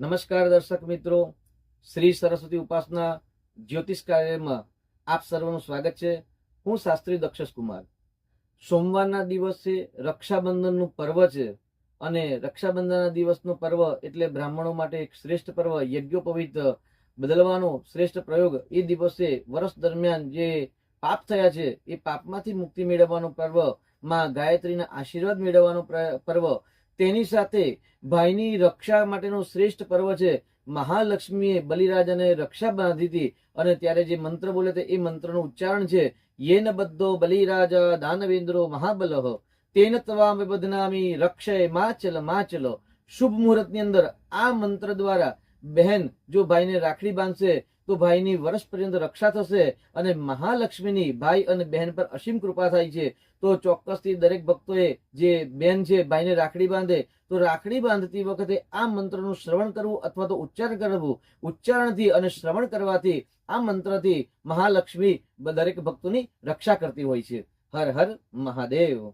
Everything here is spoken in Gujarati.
નમસ્કાર દર્શક મિત્રો. શ્રી સરસ્વતી ઉપાસના જ્યોતિષ કાર્યમાં આપ સર્વનું સ્વાગત છે. હું શાસ્ત્રી દક્ષસ કુમાર. સોમવારના દિવસે રક્ષાબંધનનું પર્વ છે અને રક્ષાબંધનના દિવસનો પર્વ એટલે બ્રાહ્મણો માટે એક શ્રેષ્ઠ પર્વ, યજ્ઞોપવિત બદલવાનો શ્રેષ્ઠ પ્રયોગ. એ દિવસે વર્ષ દરમિયાન જે પાપ થયા છે એ પાપમાંથી મુક્તિ મેળવવાનો પર્વ, માં ગાયત્રીના આશીર્વાદ મેળવવાનો પર્વ તેની સાથે ભાઈની રક્ષા માટેનો શ્રેષ્ઠ પર્વ છે. મહાલક્ષ્મીએ બલિરાજાને રક્ષા બાંધી હતી અને ત્યારે જે મંત્ર બોલે તે એ મંત્રનું ઉચ્ચારણ છે, યેન બદ્ધો બલિરાજા દાનવેન્દ્રો મહાબલહ, તેન ત્વામ બદનામી રક્ષય માચલ માચલો. શુભ મુહૂર્તની અંદર આ મંત્ર દ્વારા બહેન, જો ભાઈને રાખડી બાંધશે, તો ભાઈની વર્ષ પર્યંત રક્ષા થશે અને મહાલક્ષ્મીની ભાઈ અને બહેન પર અસીમ કૃપા થાય છે. તો ચોક્કસથી દરેક ભક્તોએ જે બહેન છે, ભાઈને રાખડી બાંધે, તો રાખડી બાંધતી વખતે આ મંત્રનું શ્રવણ કરવું અથવા તો ઉચ્ચારણ કરવું, ઉચ્ચારણથી અને શ્રવણ કરવાથી આ મંત્રથી મહાલક્ષ્મી દરેક ભક્તોની રક્ષા કરતી હોય છે. હર હર મહાદેવ.